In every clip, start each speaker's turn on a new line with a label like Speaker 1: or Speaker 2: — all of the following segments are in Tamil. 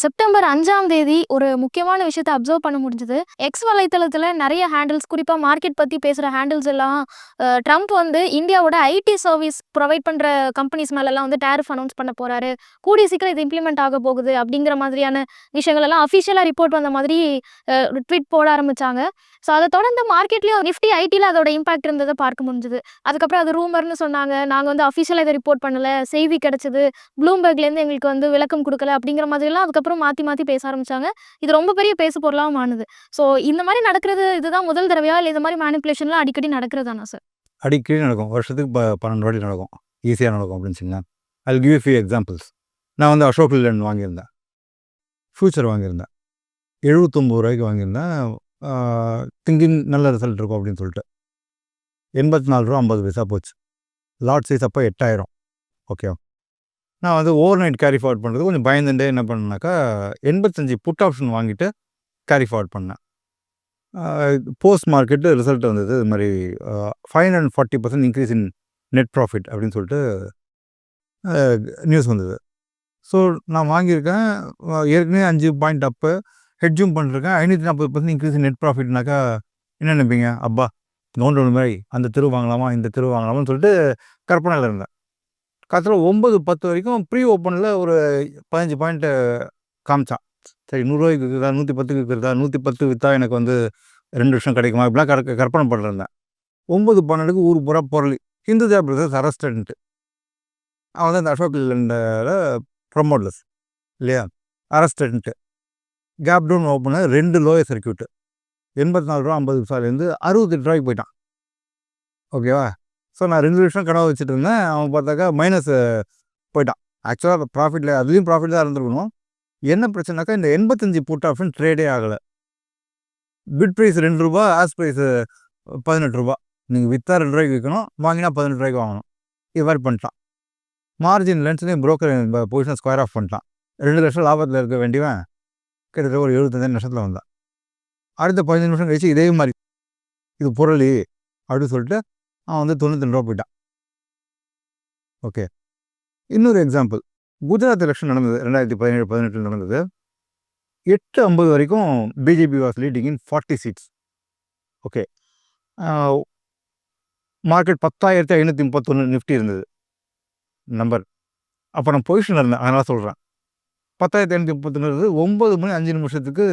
Speaker 1: செப்டம்பர் அஞ்சாம் தேதி ஒரு முக்கியமான விஷயத்த அப்சர்வ் பண்ண முடிஞ்சது. எக்ஸ் வலைத்தளத்தில் நிறைய ஹேண்டில்ஸ் குறிப்பாக மார்க்கெட் பற்றி பேசுகிற ஹேண்டில்ஸ் எல்லாம் ட்ரம்ப் வந்து இந்தியாவோட ஐடி சர்வீஸ் ப்ரொவைட் பண்ணுற கம்பெனிஸ் மேலெல்லாம் வந்து டேரிஃப் அனௌன்ஸ் பண்ண போகிறாரு கூடிய சீக்கிரம் இது இம்ப்ளிமெண்ட் ஆக போகுது அப்படிங்கிற மாதிரியான விஷயங்கள் எல்லாம் அஃபிஷியலாக ரிப்போர்ட் வந்த மாதிரி ட்வீட் போட ஆரம்பித்தாங்க ஸோ அதை தொடர்ந்து மார்க்கெட்லேயும் நிஃப்டி ஐடியில் அதோட இம்பாக்ட் இருந்ததை பார்க்க முடிஞ்சது. அதுக்கப்புறம் அது ரூமர்னு சொன்னாங்க. நாங்கள் வந்து அஃபிஷியலாக இதை ரிப்போர்ட் பண்ணலை செய்தி கிடைச்சது. ப்ளூம்பர்க்லேருந்து எங்களுக்கு வந்து விளக்கம் கொடுக்கல அப்படிங்கிற மாதிரிலாம் அதுக்கப்புறம் மாத்தி மாத்தி பேச ஆரம்பிச்சாங்க. இது ரொம்ப பெரிய பேசு பொருளாகவும் ஆனது. ஸோ இந்த மாதிரி நடக்கிறது இதுதான் முதல் தடவையா? இல்லை இந்த மாதிரி மேனிப்புலேஷன்லாம் அடிக்கடி நடக்கிறதானா சார்?
Speaker 2: அடிக்கடி நடக்கும். வருஷத்துக்கு ப 12 வாட்டி நடக்கும். ஈஸியாக நடக்கும் அப்படின்னு வச்சுக்கங்களேன். I give you few examples. நான் வந்து அசோக் லேண்ட் வாங்கியிருந்தேன். ஃபியூச்சர் வாங்கியிருந்தேன். எழுபத்தொம்போது ரூபாய்க்கு வாங்கியிருந்தேன். திங்கிங் நல்ல ரிசல்ட் இருக்கும் அப்படின்னு சொல்லிட்டு. எண்பத்தி நாலூவா ஐம்பது பைசா போச்சு. லாட் சைஸ் அப்போ 8000 ஓகேவா. நான் வந்து ஓவர் நைட் கேரி ஃபார்வர்ட் பண்ணுறது கொஞ்சம் பயந்துட்டு என்ன பண்ணேனாக்கா 85 புட் ஆப்ஷன் வாங்கிட்டு கேரி ஃபார்வர்ட் பண்ணேன். போஸ்ட் மார்க்கெட்டு ரிசல்ட் வந்தது. இது மாதிரி five hundred forty percent increase in net profit அப்படின்னு சொல்லிட்டு நியூஸ் வந்தது. ஸோ நான் வாங்கியிருக்கேன். ஏற்கனவே அஞ்சு பாயிண்ட் அப்பு. ஹெட்ஜும் பண்ணிருக்கேன். 540% இன்க்ரீஸ் இன் நெட் ப்ராஃபிட்னாக்கா என்ன நினைப்பீங்க? அப்பா! கவுண்ட் ஒன்று மாதிரி அந்த தெரு வாங்கலாமா? இந்த தெரு வாங்கலாமான்னு சொல்லிட்டு கற்பனையில் இருந்தேன். கடைசில 9, 10 வரைக்கும் ப்ரீ ஓப்பனில் ஒரு பதினஞ்சு பாயிண்ட்டு காமிச்சான். சரி நூறுரூவாய்க்கு விற்கிறதா நூற்றி பத்துக்கு விற்கிறதா நூற்றி பத்து விற்றா எனக்கு வந்து ரெண்டு வருஷம் கிடைக்குமா? இப்படிலாம் கறக் கற்பனை பண்ணிருந்தேன். 9, 12க்கு ஊர் பூரா புரளி. ஹிந்துஜா பிரதர்ஸ் அரஸ்டன்ட்டு அவன் தான் இந்த அசோக் லேலண்டோட ப்ரொமோட்லஸ் இல்லையா? அரஸ்டன்ட்டு கேப் டவுன் ஓப்பன் ரெண்டு லோயர் சர்க்யூட். ரூ. 84.50லேருந்து ரூ. 68க்கு போயிட்டான். ஓகேவா. ஸோ நான் ரெண்டு லட்சம் கனவு வச்சுட்டு இருந்தேன். அவன் பார்த்தாக்கா மைனஸ் போயிட்டான். ஆக்சுவலாக ப்ராஃபிட்ல அதுலேயும் ப்ராஃபிட் தான் இருந்திருக்கணும். என்ன பிரச்சனைக்கா இந்த 85 புட் ஆப்ஷன் ட்ரேடே ஆகலை பிட் ப்ரைஸ் ரெண்டு ரூபா ஆஸ் ப்ரைஸு பதினெட்டு ரூபா நீங்கள் வித்தா ரெண்டு ரூபாய்க்கு விற்கணும் வாங்கினா பதினெட்டு ரூபாய்க்கு வாங்கணும். இது பண்ணிட்டான். மார்ஜின் லென்ஸ்லேயும் புரோக்கர் பொசிஷன் ஸ்கொயர் ஆஃப் பண்ணிட்டான். ரெண்டு லட்சம் லாபத்தில் இருக்க வேண்டியவன் கிட்டத்தட்ட ஒரு 75 லட்சத்தில வந்தான். அடுத்த 15 நிமிஷம் கழிச்சு இதே மாதிரி இது புரளி அப்படின்னு சொல்லிட்டு அவன் வந்து தொண்ணூத்தி ரூபா போயிட்டான். ஓகே இன்னொரு எக்ஸாம்பிள் குஜராத் எலெக்ஷன் நடந்தது. ரெண்டாயிரத்தி பதினேழு பதினெட்டில் நடந்தது. எட்டு ஐம்பது வரைக்கும் BJP was leading in forty seats okay market பத்தாயிரத்தி ஐநூற்றி முப்பத்தொன்று நிஃப்டி இருந்தது. நம்பர் அப்போ நான் பொசிஷனில் இருந்தேன். அதனால் சொல்கிறேன் பத்தாயிரத்தி ஐநூற்றி முப்பத்தொன்று ஒம்பது மணி அஞ்சு நிமிஷத்துக்கு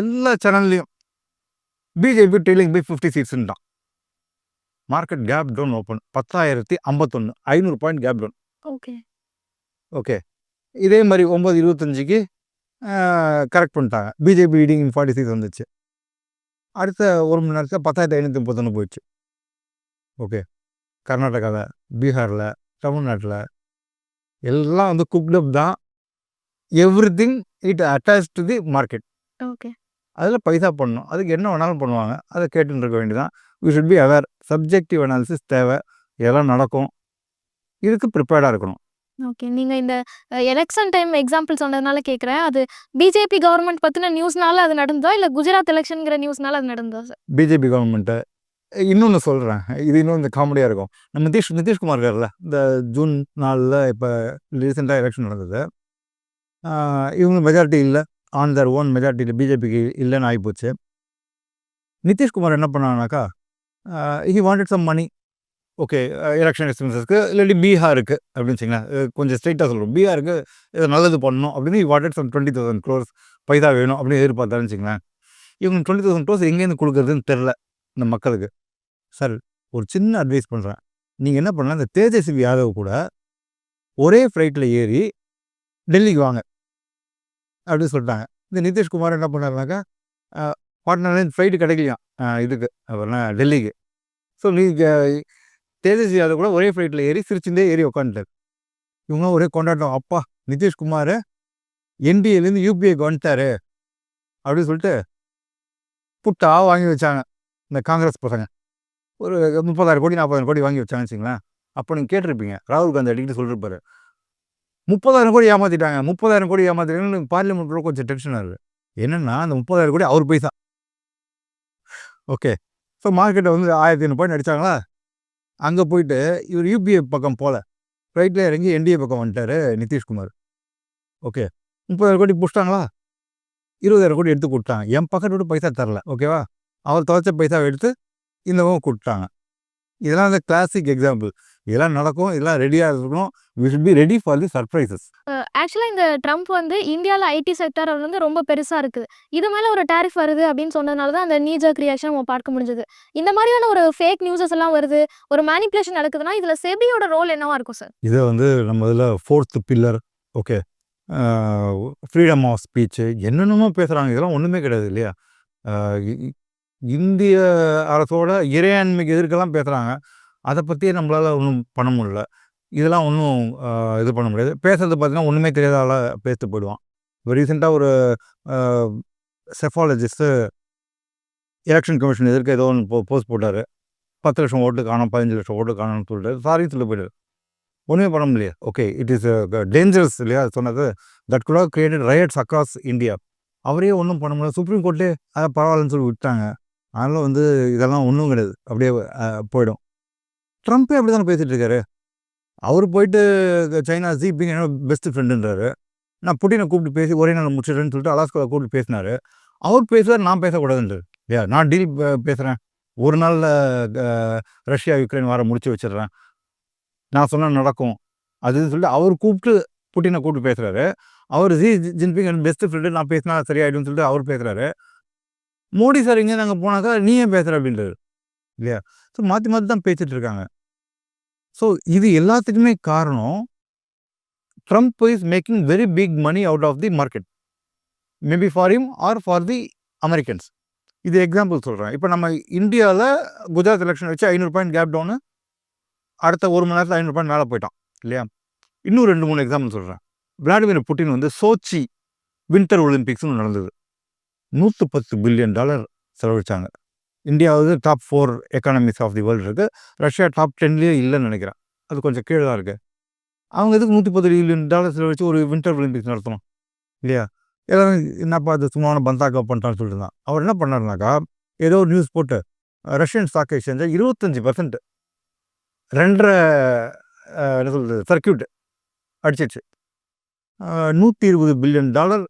Speaker 2: எல்லா சேனல்லையும் BJP trailing by fifty சீட்ஸ்ன்றான் market cap down open 10,051 500 point cap down.
Speaker 1: Okay.
Speaker 2: Okay. இதே மாரி 9:25க்கு ஆ கரெக்ட் பண்ணிட்டாங்க. பிஜேபி இன் 40 சீட்ஸ் வந்துச்சு. அடுத்த 1 மணி நேரத்தில 10,531 போயிடுச்சு. ஓகே. கர்நாடகால, பீகார்ல, தமிழ்நாட்டுல எல்லாம் வந்து குக்ட் அப் தான். Everything it attach to the market.
Speaker 1: Okay.
Speaker 2: அதில பைசா பண்ணணும். அதுக்கு என்ன வேணாலும் பண்ணுவாங்க. அத கேட்டுன்னு இருக்க வேண்டியது தான். We should be aware. Subjective analysis தேவை. இதெல்லாம் நடக்கும். இதுக்கு ப்ரிப்பேர்டா இருக்கணும்.
Speaker 1: ஓகே. நீங்க இந்த எலக்ஷன் டைம் எக்ஸாம்பிள் சொன்னதுனால கேட்கிறேன். அது பிஜேபி கவர்ன்மெண்ட் பத்தின நியூஸ்னால அது நடந்ததா? இல்ல குஜராத் எலக்ஷன்ங்கிற நியூஸ்னால அது நடந்ததா சார்?
Speaker 2: பிஜேபி கவர்ன்மென்ட் இன்னொன்னு சொல்றேன். இது இன்னும் இந்த காமெடியா இருக்கும். நம்ம நிதிஷ் நிதிஷ்குமார் இருக்கார்ல. இந்த ஜூன் 4ல இப்ப ரீசென்ட்டா எலக்ஷன் நடந்தது. இவங்க மெஜாரிட்டி இல்ல. ஆன் தேர் ஓன் மெஜாரிட்டி பிஜேபிக்கு இல்லன்னு ஆயிப்போச்சு. நிதிஷ்குமார் என்ன பண்ணாருனாக்கா, ஆ he wanted some money okay. Election எக்ஸ்பென்சஸ்க்கு இல்லாட்டி பீகாருக்கு அப்படின்னு வச்சிங்களேன் கொஞ்சம் ஸ்ட்ரைட்டாக சொல்லுவோம் பீகாருக்கு இதை நல்லது பண்ணணும் அப்படின்னு he wanted some 20,000 crores paisa வேணும் அப்படின்னு எதிர்பார்த்தாருன்னு வச்சுக்கங்களேன். இவங்க 20,000 க்ரோர்ஸ் எங்கேருந்து கொடுக்குறதுன்னு தெரியல. இந்த மக்களுக்கு. சார் ஒரு சின்ன அட்வைஸ் பண்ணுறேன் நீங்கள் என்ன பண்ணலாம், இந்த தேஜஸ்வி யாதவ் கூட ஒரே ஃப்ளைட்டில் ஏறி டெல்லிக்கு வாங்க. அப்படின்னு சொல்லிட்டாங்க. இந்த நிதிஷ்குமார் என்ன பண்ணாருனாக்கா, அ ஃப்ளைட்டு கிடைக்கலையா கிடைக்கலையாம். இதுக்கு அப்புறம்னா என்ன டெல்லிக்கு. ஸோ நீ தேஜஸ்வி யாதவ் கூட ஒரே ஃப்ளைட்டில் ஏறி சிரிச்சுட்டே ஏறி உட்காந்துட்டு இவங்க ஒரே கொண்டாட்டம். அப்பா! நிதிஷ்குமார் என்டிஏலேருந்து யூபிஐக்கு வந்துட்டாரு. அப்படின்னு சொல்லிட்டு புட்டா வாங்கி வச்சாங்க. இந்த காங்கிரஸ் பசங்க. ஒரு 30,000 கோடி 40,000 கோடி வாங்கி வச்சாங்கன்னு வச்சிங்களேன் அப்போ நீங்கள் கேட்டிருப்பீங்க. ராகுல் காந்தி அடிக்கிட்டு சொல்லிருப்பாரு. 30,000 கோடி ஏமாற்றிட்டாங்க முப்பதாயிரம் கோடி ஏமாத்திட்டாங்கன்னு பார்லிமெண்ட்டில் கொஞ்சம் டென்ஷன் இருக்குது என்னென்னா அந்த 30,000 கோடி அவர் பைசா. ஓகே. ஸோ மார்க்கெட்டை வந்து 1,500 பாயிண்ட் அடித்தாங்களா அங்கே போயிட்டு இவர் யூபிஐ பக்கம் போல. ரைட்டில் இறங்கி என்டிஏ பக்கம் வந்துட்டாரு நிதிஷ்குமார். ஓகே. முப்பதாயிரம் கோடி பிடிச்சிட்டாங்களா? இருபதாயிரம் கோடி எடுத்து கொடுத்தாங்க. என் பக்கத்து விட்டு பைசா தரல. ஓகேவா? அவர் துவைச்ச பைசாவை எடுத்து இந்தவும் கொடுத்தாங்க. இதெல்லாம் அந்த கிளாசிக் எக்ஸாம்பிள் இதெல்லாம் நடக்கும் இதெல்லாம் ரெடியாக இருக்கணும். We should be ready for the surprises
Speaker 1: ஆக்சுவலாக இந்த ட்ரம்ப் வந்து இந்தியாவில் ஐடி செக்டர் வந்து ரொம்ப பெருசாக இருக்குது. இது மேலே ஒரு டேரிஃப் வருது அப்படின்னு சொன்னதுனால தான் அந்த நீஜர் ரியாக்ஷன் நம்ம பார்க்க முடிஞ்சது. இந்த மாதிரியான ஒரு ஃபேக் நியூஸஸ் எல்லாம் வருது. ஒரு மேனிப்புலேஷன் நடக்குதுன்னா இதில் செபியோட ரோல் என்னவா இருக்கும் சார்
Speaker 2: இதை வந்து நம்ம இதில் fourth pillar okay freedom of speech என்னென்னமோ பேசுகிறாங்க இதெல்லாம் ஒன்றுமே கிடையாது இல்லையா? இந்திய அரசோட இறையாண்மைக்கு எதிர்க்கெல்லாம் பேசுகிறாங்க அதை பற்றியே நம்மளால் ஒன்றும் பண்ண முடியல. இதெல்லாம் ஒன்றும் இது பண்ண முடியாது. பேசுறது பார்த்தீங்கன்னா ஒன்றுமே தெரியாத ஆளாக பேசிட்டு போயிடுவான். இப்போ ரீசெண்டாக ஒரு செஃபாலஜிஸ்ட்டு எலெக்ஷன் கமிஷன் எதிர்க்க ஏதோ ஒன்று போ போஸ்ட் போட்டார். பத்து லட்சம் ஓட்டு காணும் பதினஞ்சு லட்சம் ஓட்டு காணும்னு சொல்லிட்டு சாரி சொல்ல போயிடுது ஒன்றுமே பண்ண முடியாது ஓகே இட் இஸ் டேஞ்சரஸ் இல்லையா? அது சொன்னது. That could created riots across India அவரே ஒன்றும் பண்ண முடியாது சுப்ரீம் கோர்ட்டே அதை பரவாயில்லன்னு சொல்லி விட்டாங்க அதனால் வந்து இதெல்லாம் ஒன்றும் கிடையாது. அப்படியே போயிடும். ட்ரம்ப்பே அப்படி தானே பேசிகிட்டு இருக்காரு அவர் போயிட்டு சைனா ஜிபிங் என்னோட பெஸ்ட் ஃப்ரெண்டுன்றாரு நான் புட்டினை கூப்பிட்டு பேசி ஒரே நாள் முடிச்சிடுறேன்னு சொல்லிட்டு அலாஸ்காவை கூப்பிட்டு பேசினாரு. அவர் பேசுவார் நான் பேசக்கூடாதுன்றார். இல்லையா? நான் டீல் பேசுகிறேன் ஒரு நாளில் ரஷ்யா யுக்ரைன் வார முடிச்சு வச்சிடுறேன். நான் சொன்னால் நடக்கும். அதுன்னு சொல்லிட்டு அவர் கூப்பிட்டு புட்டினை கூப்பிட்டு பேசுகிறாரு அவர் ஜி ஜின்பிங் என் பெஸ்ட் ஃப்ரெண்டு நான் பேசினா சரியாயிடும்னு சொல்லிட்டு அவர் பேசுகிறாரு மோடி சார் இங்கே நாங்கள் போனாக்கா நீ ஏன் பேசுகிற அப்படின்றாரு. இல்லையா? ஸோ மாற்றி மாற்றி தான் பேசிகிட்டு இருக்காங்க ஸோ இது எல்லாத்துக்குமே காரணம் Trump is making very big money out of the market maybe for him or for the Americans இது எக்ஸாம்பிள் சொல்கிறேன் இப்போ நம்ம இந்தியாவில் குஜராத் எலெக்ஷன் வச்சு ஐநூறு பாயிண்ட் கேப் டவுனு அடுத்த ஒரு மணி நேரத்தில் ஐநூறு பாயிண்ட் மேலே போயிட்டான் இல்லையா? இன்னும் ரெண்டு மூணு எக்ஸாம்பிள் சொல்கிறேன் விளாடிமிர் புட்டின் வந்து சோச்சி வின்டர் ஒலிம்பிக்ஸ்னு நடந்தது. நூற்று பத்து பில்லியன் டாலர் செலவழிச்சாங்க. இந்தியா வந்து top four economies of the world இருக்குது ரஷ்யா டாப் டென்லேயே இல்லைன்னு நினைக்கிறேன். அது கொஞ்சம் கீழே தான் இருக்குது அவங்க எதுக்கு நூற்றி பத்து பில்லியன் டாலர்ஸில் வச்சு ஒரு வின்டர் ஒலிம்பிக்ஸ் நடத்தணும்? இல்லையா? எல்லாரும் என்னப்பா அது சும்மான பந்தாக்கா பண்ணிட்டான்னு சொல்லிட்டு இருந்தான். அவர் என்ன பண்ணாருனாக்கா ஏதோ ஒரு நியூஸ் போட்டு ரஷ்யன் ஸ்டாக் எக்ஸ்சேஞ்சில் இருபத்தஞ்சி பர்சன்ட் ரெண்டரை என்ன சொல்கிறது சர்க்கியூட் அடிச்சிச்சு நூற்றி இருபது billion dollar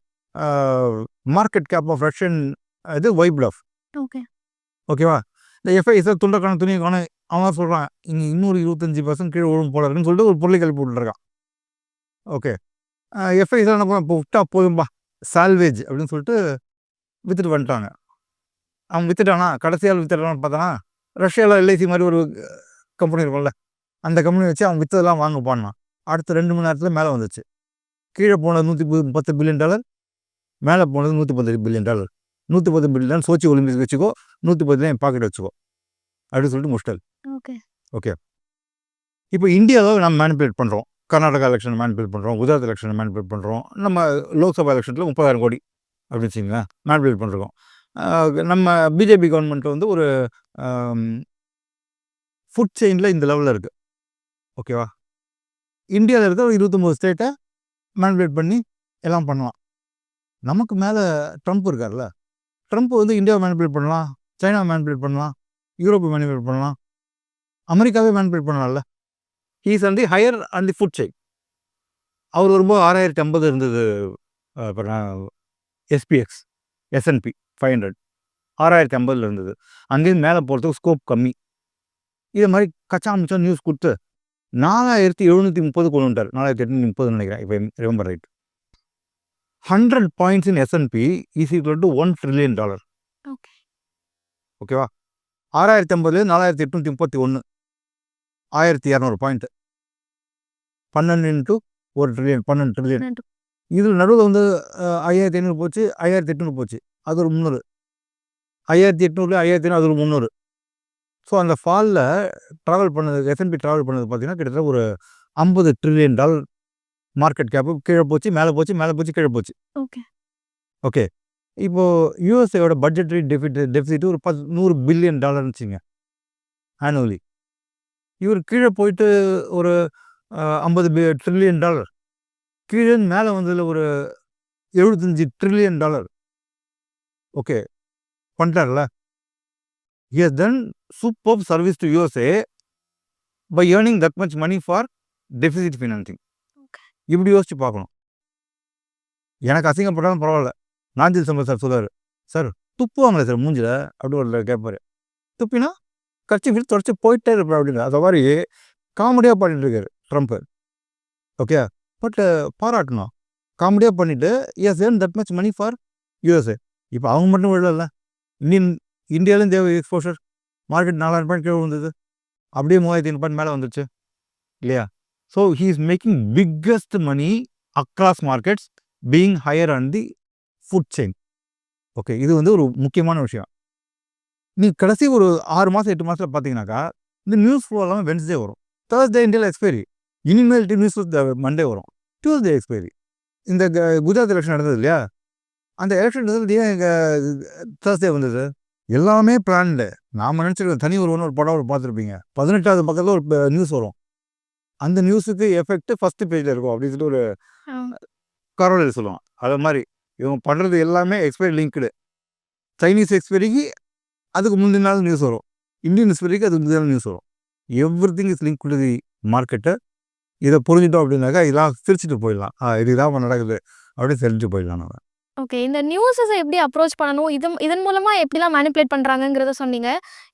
Speaker 2: market cap of Russian இது வைப்ட் ஆஃப்
Speaker 1: ஓகே
Speaker 2: ஓகேவா இந்த எஃப்ஐஎஸ்ஆர் துண்டக்கான துணியை காண அவன் சொல்கிறான் இங்கே இன்னொரு இருபத்தஞ்சி பர்சன்ட் கீழே விழும் போல இருக்குன்னு சொல்லிட்டு ஒரு பொருளை கழிப்பு விட்டுருக்கான் ஓகே எஃப்ஐஎஸ்ஆர் என்ன பண்ண இப்போ விட்டா போதும்பா சால்வேஜ் அப்படின்னு சொல்லிட்டு வித்துட்டு வந்துட்டாங்க. அவன் வித்துட்டானா? கடைசியால் வித்துட்டான்னு பார்த்தானா? ரஷ்யாவில் எல்ஐசி மாதிரி ஒரு கம்பெனி இருக்கும்ல அந்த கம்பெனி வச்சு அவன் வித்ததெல்லாம் வாங்க போனான் அடுத்த ரெண்டு மணி நேரத்தில் மேலே வந்துச்சு கீழே போனது நூற்றி பத்து பில்லியன் டாலர் மேலே போனது நூற்றி பத்து பில்லியன் டாலர் நூற்றி பத்து பில்லியன் சோச்சி ஒலிம்பிக்ஸ் வச்சுக்கோ நூற்றி பத்து என் பாக்கெட் வச்சுக்கோ. அப்படின்னு சொல்லிட்டு முடிச்சிட்டாரு
Speaker 1: ஓகே.
Speaker 2: இப்போ இந்தியாவில் நம்ம மேனிபுலேட் பண்ணுறோம் கர்நாடகா எலெக்ஷன் மேனிபுலேட் பண்ணுறோம் குஜராத் எலெக்ஷன் மேனிபுலேட் பண்ணுறோம் நம்ம லோக்சபா எலெக்ஷனில் முப்பதாயிரம் கோடி அப்படின்னு வச்சுங்களேன் மேனிபுலேட் பண்ணுறோம் நம்ம பிஜேபி கவர்மெண்ட் வந்து ஒரு ஃபுட் செயினில் இந்த லெவலில் இருக்குது ஓகேவா? இந்தியாவில் இருக்க ஒரு இருபத்தொம்போது ஸ்டேட்டை மேனிபுலேட் பண்ணி எல்லாம் பண்ணலாம். நமக்கு மேலே ட்ரம்ப் இருக்கார்ல. ட்ரம்ப் வந்து இந்தியாவை மேனிபுலேட் பண்ணலாம் சைனா மேனிபுலேட் பண்ணலாம் யூரோப்பை மேனிபுலேட் பண்ணலாம். அமெரிக்காவே மேனிபுலேட் பண்ணலாம்ல. He's and the higher and the food chain அவர் வரும்போது ஆறாயிரத்தி ஐம்பது இருந்தது எஸ்பிஎக்ஸ் எஸ்என்பி ஃபைவ் ஹண்ட்ரட் ஆறாயிரத்தி ஐம்பதில் இருந்தது. அங்கேருந்து மேலே போகிறதுக்கு ஸ்கோப் கம்மி. இதை மாதிரி கச்சா மிச்சம் நியூஸ் கொடுத்து நாலாயிரத்தி எழுநூற்றி முப்பது கொண்டு வந்துட்டார். நாலாயிரத்தி எட்நூற்றி முப்பதுன்னு நினைக்கிறேன் இப்போ remember right hundred points in SNP is equal to one trillion dollar
Speaker 1: okay
Speaker 2: ஓகேவா ஆறாயிரத்தி ஐம்பதுலேருந்து நாலாயிரத்தி எட்நூற்றி முப்பத்தி ஒன்று ஆயிரத்தி இரநூறு பாயிண்ட் பன்னெண்டு இன்ட்டு ஒரு ட்ரில்லியன் பன்னெண்டு ட்ரில்லியன் இதில் நடுவில் வந்து ஐயாயிரத்தி ஐநூறு போச்சு ஐயாயிரத்தி எட்நூறு போச்சு. அது ஒரு முந்நூறு ஐயாயிரத்தி எட்நூறு ஐயாயிரத்தி ஐநூறு அது ஒரு முந்நூறு ஸோ அந்த ஃபாலில் ட்ராவல் பண்ணது எஸ்என்பி ட்ராவல் பண்ணது பார்த்தீங்கன்னா கிட்டத்தட்ட ஒரு ஐம்பது ட்ரில்லியன் டாலர் மார்க்கெட் கேப்பு கீழே போச்சு மேலே போச்சு மேலே போச்சு கீழே போச்சு.
Speaker 1: ஓகே.
Speaker 2: ஓகே. இப்போது யூஎஸ்ஏயோட பட்ஜெட்டரி டெபிட் டெபிசிட் ஒரு பத்து நூறு பில்லியன் டாலர்னு வச்சுங்க ஆனுவலி இவர் கீழே போயிட்டு ஒரு ஐம்பது பி ட்ரில்லியன் டாலர் கீழே மேலே வந்ததில் ஒரு எழுபத்தஞ்சி trillion dollar okay. பண்ணிட்டார்ல? Yes then super service to USA by earning that much money for deficit financing. இப்படி யோசிச்சு பார்க்கணும். எனக்கு அசிங்கப்பட்டாலும் பரவாயில்ல. நாஞ்சில் சம்பத் சார் சொல்லுவார் சார் துப்புவாங்களே சார் மூஞ்சில். அப்படி ஒரு கேட்பார் துப்பினா கட்சி விட்டு தொடச்சி போயிட்டே இருப்பார் அப்படின்னு அந்த மாதிரி காமெடியாக பண்ணிட்டு இருக்காரு ட்ரம்ப்பு ஓகே? பட் பாராட்டணும். காமெடியாக பண்ணிவிட்டு yes earn that much money for USA இப்போ அவங்க மட்டும் விழல. இந்தியன் இந்தியாவிலும் தேவை எக்ஸ்போஷர் மார்க்கெட் நாலாயிரம் பாயிண்ட் கீழே வந்தது அப்படியே மூவாயிரத்தி ஐநூறு பாயிண்ட் மேலே வந்துச்சு இல்லையா? So he is making biggest money across markets being higher on the food chain okay இது வந்து ஒரு முக்கியமான விஷயம். நீ கடைசி ஒரு ஆறு மாதம் எட்டு மாதத்தில் பார்த்தீங்கன்னாக்கா இந்த நியூஸ் ஃப்ளோ எல்லாமே வென்ஸ்டே வரும். தேர்ஸ்டே இந்தியாவில் எக்ஸ்பைரி இனிமேல் நியூஸ் மண்டே வரும். டியூஸ்டே எக்ஸ்பைரி இந்த குஜராத் எலெக்ஷன் நடந்தது இல்லையா? அந்த எலெக்ஷன் ரிசல்ட் ஏன் எங்கள் தேர்ஸ்டே வந்தது? எல்லாமே பிளான்டு நாம் நினச்சிருக்கோம் தனி ஒரு ஒன்று ஒரு படம் ஒரு பார்த்துருப்பீங்க. பதினெட்டாவது பக்கத்தில் ஒரு நியூஸ் வரும். அந்த நியூஸுக்கு எஃபெக்ட் ஃபஸ்ட்டு பேஜில் இருக்கும். அப்படின்னு சொல்லிட்டு ஒரு கரோலில் சொல்லுவான். அது மாதிரி இவங்க பண்ணுறது எல்லாமே எக்ஸ்பைரி லிங்க்டு சைனீஸ் எக்ஸ்பைரிக்கு அதுக்கு முந்தின நாள் நியூஸ் வரும். இந்தியன் எக்ஸ்பைரிக்கு அதுக்கு முந்தின நாள் நியூஸ் வரும். Everything is link to the மார்க்கெட்டை இதை புரிஞ்சிட்டோம் அப்படின்னாக்கா இதெல்லாம் சிரிச்சுட்டு போயிடலாம். ஆ இதுதான் நடக்குது. அப்படின்னு தெரிஞ்சு போயிடலாம் நம்ம.
Speaker 1: ஓகே. இந்த நியூஸஸை எப்படி அப்ரோச் பண்ணணும்? இது இதன் மூலமா எப்படிலாம் மேனிப்புலேட் பண்றாங்கங்கிறத சொன்னீங்க.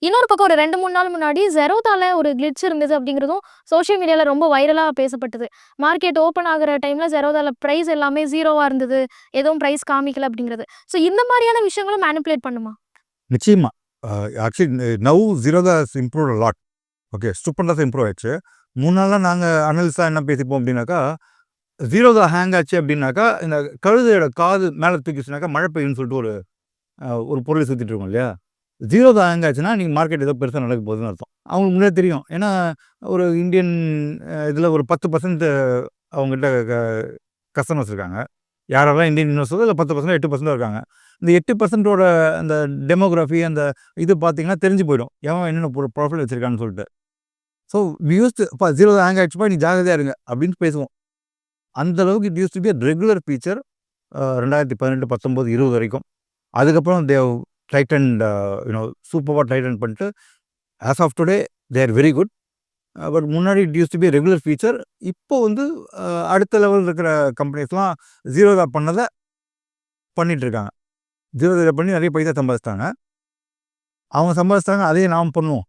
Speaker 1: இன்னொரு பக்கம் ஒரு ரெண்டு மூணு நாள் முன்னாடி ஜெரோதால ஒரு கிளிட்ச் இருந்தது அப்படிங்கிறதும் சோஷியல் மீடியால ரொம்ப வைரலா பேசப்பட்டது. மார்க்கெட் ஓப்பன் ஆகுற டைம்ல ஜெரோதால பிரைஸ் எல்லாமே ஜீரோவாக இருந்தது. எதுவும் பிரைஸ் காமிக்கல அப்படிங்கிறது. ஸோ இந்த மாதிரியான விஷயங்களும் மேனிப்புலேட் பண்ணுமா?
Speaker 2: நிச்சயமா. Actually now that's improve lot okay ஸ்டூப்பண்டாக improve ஆயிடுச்சு. முன்னாலாம் நாங்கள் அனலிஸாக என்ன பேசிப்போம் அப்படின்னாக்கா ஜீரோ தான் ஹேங் ஆச்சு அப்படின்னாக்கா இந்த கழுதையோட காது மேலே தூக்கிச்சுனாக்கா மழை பெய்யும்னு சொல்லிட்டு ஒரு ஒரு பொருளை சுற்றிட்டு இருக்கோம் இல்லையா? ஜீரோ தான் ஹேங் ஆச்சுன்னா நீங்கள் மார்க்கெட் ஏதோ பெருசாக நடக்க போகுதுன்னு அர்த்தம். அவங்களுக்கு முன்னே தெரியும். ஏன்னா ஒரு இந்தியன் இதில் ஒரு பத்து பர்சன்ட் அவங்ககிட்ட கஸ்டமர்ஸ் இருக்காங்க. யாரெல்லாம் இந்தியன் இன்வெஸ்டர் இல்லை பத்து பர்சன்ட் எட்டு பர்சன்ட் இருக்காங்க. இந்த எட்டு பர்சன்ட்டோட அந்த டெமோகிராஃபி அந்த இது பார்த்தீங்கன்னா தெரிஞ்சு போயிடும். எவன் என்னென்ன ப்ரொஃபைல் வச்சுருக்கான்னு சொல்லிட்டு. ஸோ யூஸ்டு இப்போ ஜீரோ ஹேங் ஆகிடுச்சுப்பா நீ ஜாகிரதையாக இருங்க அப்படின்னு பேசுவோம். அந்த அளவுக்கு it use to be regular feature ரெண்டாயிரத்தி பதினெட்டு பத்தொம்போது இருபது வரைக்கும். அதுக்கப்புறம் தேவ் டைட்டன் யூனோ சூப்பராக டைட்டன் பண்ணிட்டு as of today they are very good but முன்னாடி it use to be regular feature இப்போ வந்து அடுத்த லெவலில் இருக்கிற கம்பெனிஸ்லாம் ஜீரோ தான் பண்ணதை பண்ணிகிட்ருக்காங்க இருக்காங்க. ஜீரோ தான் பண்ணி நிறைய பைசா சம்பாதிச்சிட்டாங்க. அவங்க சம்பாதிச்சிட்டாங்க அதையே நாம் பண்ணுவோம்.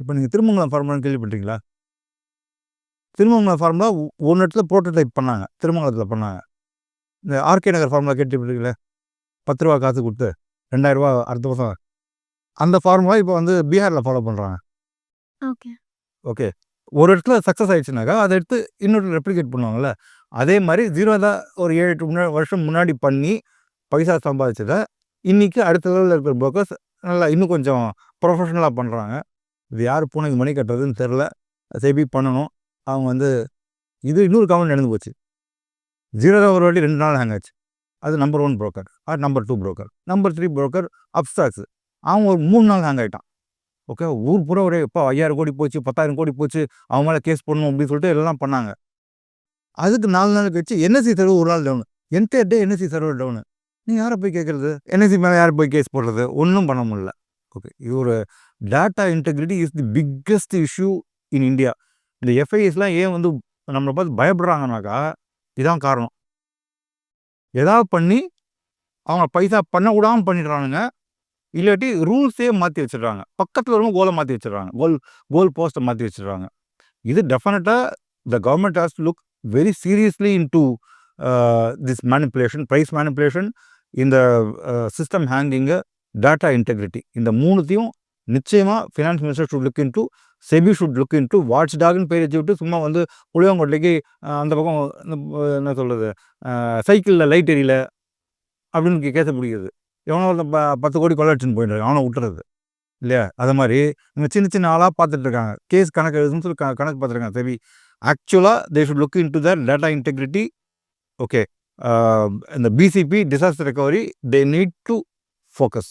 Speaker 2: இப்போ நீங்கள் திருமங்கலம் ஃபார்முலான்னு கேள்விப்பட்டீங்களா திருமங்கலம் ஃபார்முலா ஒரு இடத்துல ப்ரோட்டோடைப் பண்ணாங்க. திருமங்கலத்தில் பண்ணாங்க. இந்த ஆர்கே நகர் ஃபார்முலா கேட்டுருக்கீங்களே பத்து ரூபா காசு கொடுத்து ரெண்டாயிரம் ரூபா அடுத்த வருஷம் அந்த ஃபார்முலா இப்போ வந்து பீகாரில் ஃபாலோ பண்ணுறாங்க
Speaker 1: ஓகே.
Speaker 2: ஓகே. ஒரு இடத்துல சக்ஸஸ் ஆயிடுச்சுனாக்கா அதை எடுத்து இன்னொரு ரெப்ளிகேட் பண்ணுவாங்கல்ல. அதே மாதிரி ஜீரோ தான் ஒரு ஏழு எட்டு முன்னாடி வருஷம் முன்னாடி பண்ணி பைசா சம்பாதிச்சதை இன்னைக்கு அடுத்த லெவலில் இருக்கிற புரோக்கர்ஸ் நல்லா இன்னும் கொஞ்சம் ப்ரொஃபஷனலாக பண்ணுறாங்க இது யார் பூனைக்கு மணி கட்டுறதுன்னு தெரில செபி பண்ணணும். அவங்க வந்து இது இன்னொரு கவனம் நடந்து போச்சு. ஜீரோ ஒரு வாட்டி ரெண்டு நாள் ஹேங் ஆச்சு. அது நம்பர் ஒன் புரோக்கர் அது number two broker number three broker Upstox அவன் ஒரு மூணு நாள் ஹேங் ஆகிட்டான் ஓகே ஊர் பூரா ஒரே இப்போ ஐயாயிரம் கோடி போச்சு பத்தாயிரம் கோடி போச்சு அவன் மேலே கேஸ் பண்ணணும் அப்படின்னு சொல்லிட்டு எல்லாம் பண்ணாங்க. அதுக்கு நாலு நாள் கழிச்சு என்எஸ்சி சர்வர் ஒரு நாள் down entire day NSC server down நீ யாரை போய் கேட்குறது என்எஸ்சி மேலே யார் போய் கேஸ் போடுறது? ஒன்றும் பண்ண முடியல. ஓகே இது ஒரு data integrity is the biggest issue in India இந்த எஃப்ஐஎஸ்லாம் ஏன் வந்து நம்மளை பார்த்து பயப்படுறாங்கனாக்கா இதான் காரணம். ஏதாவது பண்ணி அவங்க பைசா பண்ண விடாமல் பண்ணிடுறானுங்க. இல்லாட்டி ரூல்ஸே மாற்றி வச்சிடுறாங்க. பக்கத்தில் வரும்போது கோலை மாற்றி வச்சிடுறாங்க. கோல் கோல் போஸ்ட்டை மாற்றி வச்சிடுறாங்க. இது டெஃபினட்டாக the government has look very seriously in to this manipulation price manipulation இந்த சிஸ்டம் ஹேங்கிங்கு டேட்டா இன்டெகிரிட்டி இந்த மூணுத்தையும் நிச்சயமாக finance minister should look in to SEBI should look in to watch டாக்னு பேர் வச்சு விட்டு சும்மா வந்து புளியங்கொட்டைக்கு அந்த பக்கம் இந்த, என்ன சொல்கிறது சைக்கிளில் லைட் எரியல அப்படின்னு கேச பிடிக்கிறது எவனோ ஒருத்தன் ப பத்து கோடி கொள்ளாச்சுன்னு போயிட்டு அவனை விட்டுறது. இல்லையா? அது மாதிரி இவங்க சின்ன சின்ன ஆளாக பார்த்துட்ருக்காங்க கேஸ் கணக்கு எழுதுன்னு சொல்லி க- கணக்கு பார்த்துருக்காங்க செபி. ஆக்சுவலாக they should look in to their data integrity okay இந்த BCP disaster recovery they need to focus.